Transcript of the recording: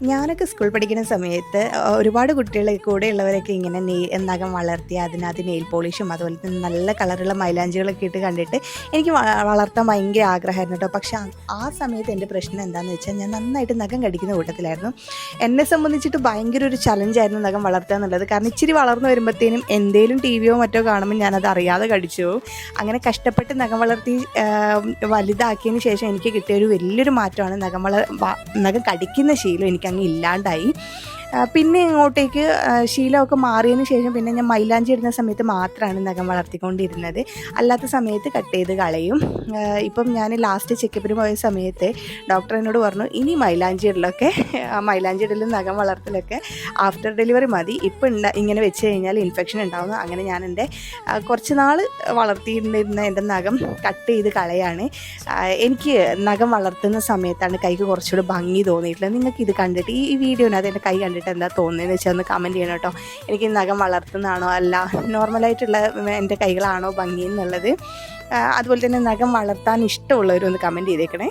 ഞാനൊക്കെ സ്കൂൾ പഠിക്കുന്ന സമയത്ത് ഒരുപാട് കുട്ടികളെ കൂടെ ഉള്ളവരൊക്കെ ഇങ്ങനെ നെയ് നഖം വളർത്തി അതിനകത്ത് നെയിൽ പോളിഷും അതുപോലെ തന്നെ നല്ല കളറുള്ള മൈലാഞ്ചികളൊക്കെ ഇട്ട് കണ്ടിട്ട് എനിക്ക് വളർത്താൻ ഭയങ്കര ആഗ്രഹമായിരുന്നു കേട്ടോ. പക്ഷെ ആ- സമയത്ത് എന്റെ പ്രശ്നം എന്താണെന്ന് വെച്ചാൽ ഞാൻ നന്നായിട്ട് നഖം കടിക്കുന്ന കൂട്ടത്തിലായിരുന്നു. എന്നെ സംബന്ധിച്ചിട്ട് ഭയങ്കര ഒരു ചലഞ്ചായിരുന്നു നഖം വളർത്തുക എന്നുള്ളത്. കാരണം ഇച്ചിരി വളർന്നു വരുമ്പോഴത്തേനും എന്തേലും ടി വിയോ മറ്റോ കാണുമ്പോൾ ഞാനത് അറിയാതെ കടിച്ചു അങ്ങനെ കഷ്ടപ്പെട്ട് നഖം വളർത്തി വലുതാക്കിയതിന് ശേഷം എനിക്ക് കിട്ടിയ ഒരു വലിയൊരു മാറ്റമാണ് നഖം വള നഖം കടിക്കുന്ന ശീലം എനിക്കങ്ങ് ഇല്ലാണ്ടായി. പിന്നെ ഇങ്ങോട്ടേക്ക് ശീലമൊക്കെ മാറിയതിന് ശേഷം പിന്നെ ഞാൻ മൈലാഞ്ചി ഇടുന്ന സമയത്ത് മാത്രമാണ് നഖം വളർത്തിക്കൊണ്ടിരുന്നത്. അല്ലാത്ത സമയത്ത് കട്ട് ചെയ്ത് കളയും. ഇപ്പം ഞാൻ ലാസ്റ്റ് ചെക്കപ്പിന് പോയ സമയത്ത് ഡോക്ടർ എന്നോട് പറഞ്ഞു ഇനി മൈലാഞ്ചി ഇടലൊക്കെ മൈലാഞ്ചി ഇടലും നഖം വളർത്തലൊക്കെ ആഫ്റ്റർ ഡെലിവറി മതി. ഇപ്പം ഉണ്ട ഇങ്ങനെ വെച്ച് കഴിഞ്ഞാൽ ഇൻഫെക്ഷൻ ഉണ്ടാവുന്നു. അങ്ങനെ ഞാൻ എന്റെ കുറച്ച് നാൾ വളർത്തിയിട്ടുണ്ടിരുന്ന എന്റെ നഖം കട്ട് ചെയ്ത് കളയാണ്. എനിക്ക് നഖം വളർത്തുന്ന സമയത്താണ് കൈക്ക് കുറച്ചുകൂടി ഭംഗി തോന്നിയിട്ടുള്ളത്. നിങ്ങൾക്ക് ഇത് കണ്ടിട്ട് ഈ വീഡിയോനകത്ത് എന്റെ കൈ കണ്ടിട്ട് എന്താ തോന്നുന്നതെന്ന് വെച്ചാൽ ഒന്ന് കമന്റ് ചെയ്യണം കേട്ടോ. എനിക്ക് നഖം വളർത്തുന്നതാണോ അല്ല നോർമലായിട്ടുള്ള എന്റെ കൈകളാണോ ഭംഗി എന്നുള്ളത്. അതുപോലെ തന്നെ നഖം വളർത്താൻ ഇഷ്ടമുള്ളവരൊന്ന് കമന്റ് ചെയ്തേക്കണേ.